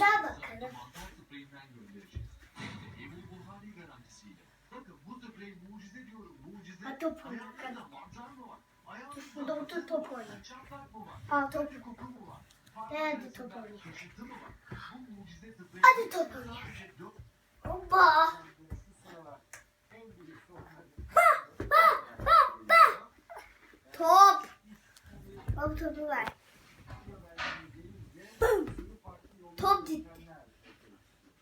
Daha bakalım. Ha, top oynuyor, Burada otur top oynuyor. Al top. Var? Nerede top oynuyor? Kaşıntı mı var? Bu mucize sprey. Hadi top oynayalım. Hoppa. Top. Top topu ver. Bum. Top gitti.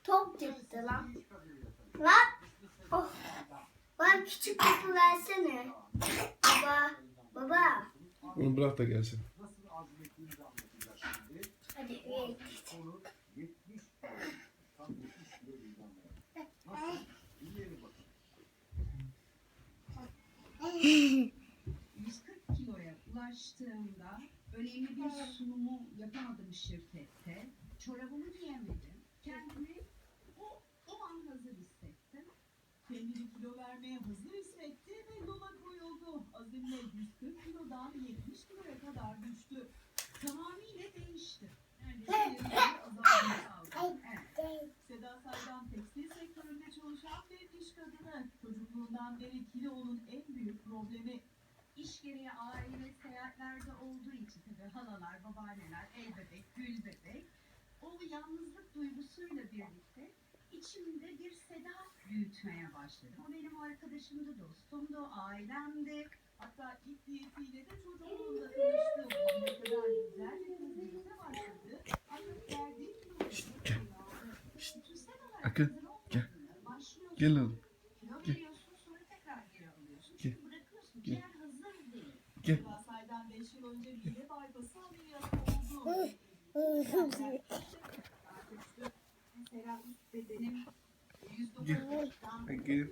Top gitti lan. Lan. Oh. Bana küçük topu versene. Baba. Baba. Onu bırak da gelsin. Hadi üye git. 140 kiloya ulaştığımda önemli bir sunumu yapamadım şirkette. Çorabımı giyemedim. Kendimi o, o an hazır hissettim. Kendini kilo vermeye hazır hissetti ve yola koyuldu. Azimle 140 kilodan 70 kiloya kadar düştü. Tamamıyla değişti. Neredeyse. Evet. Seda Saydam tekstil sektöründe çalışan bir iş kadını. Çocukluğundan beri kilonun en büyük problemi. İş gereği aile seyahatlerde olduğu için tabii halalar, babaanneler, el bebek, gül bebek. O yalnızlık duygusuyla birlikte içimde bir seda büyütmeye başladım. O benim arkadaşımdı, dostumdu, ailemdi. Hatta ilk diyetiyle de çocukluğunda tanıştı. Bu ne kadar güzel bir diyete başladı. Ancak verdiği kilo Bütünsel olarak Akın, gel. Gel oğlum. Kilo veriyorsun sonra tekrar geri alıyorsun. Gel. Çünkü bırakıyorsun. Gel. Ciğer hazır değil. Gel. Seda Saydam 5 yıl önce mide bypassı ameliyatı oldu. Thank you.